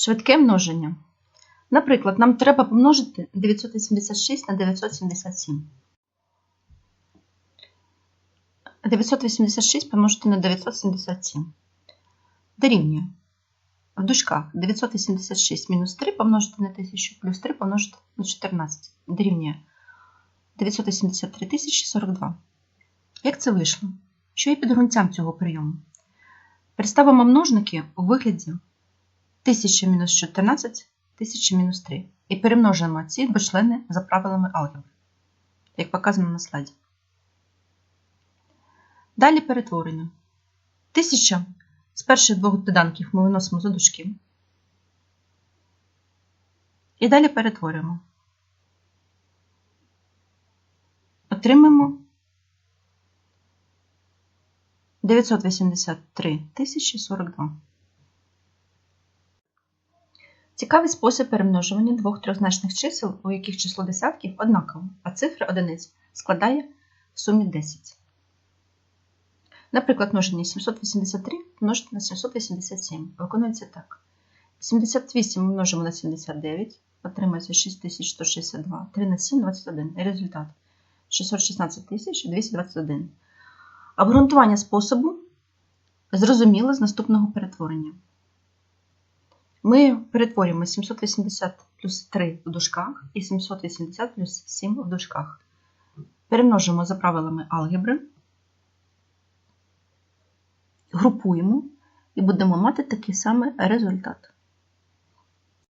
Швидке множення. Наприклад, нам треба помножити 986 на 977. 986 помножити на 977. Дорівнює. В дужках 986 мінус 3 помножити на 1000 плюс 3 помножити на 14. Дорівнює 983 тисячі 42. Як це вийшло? Що є підґрунтям цього прийому? Представимо множники у вигляді 1000 мінус 14, 1000 мінус 3. І перемножимо ці два члени за правилами алгебри, як показано на слайді. Далі перетворення. 1000 з перших двох доданків ми виносимо за дужки. І далі перетворюємо. Отримаємо 983 тисячі 42. Цікавий спосіб перемножування двох трьохзначних чисел, у яких число десятків однакове, а цифра одиниць складає в сумі 10. Наприклад, множення 783 помножити на 787 виконується так. 78 ми множимо на 79, отримається 6162, 3 на 7 – 21. І результат 616 221. Обґрунтування способу зрозуміло з наступного перетворення. Ми перетворюємо 780 плюс 3 в дужках і 780 плюс 7 в дужках. Перемножимо за правилами алгебри, групуємо і будемо мати такий самий результат.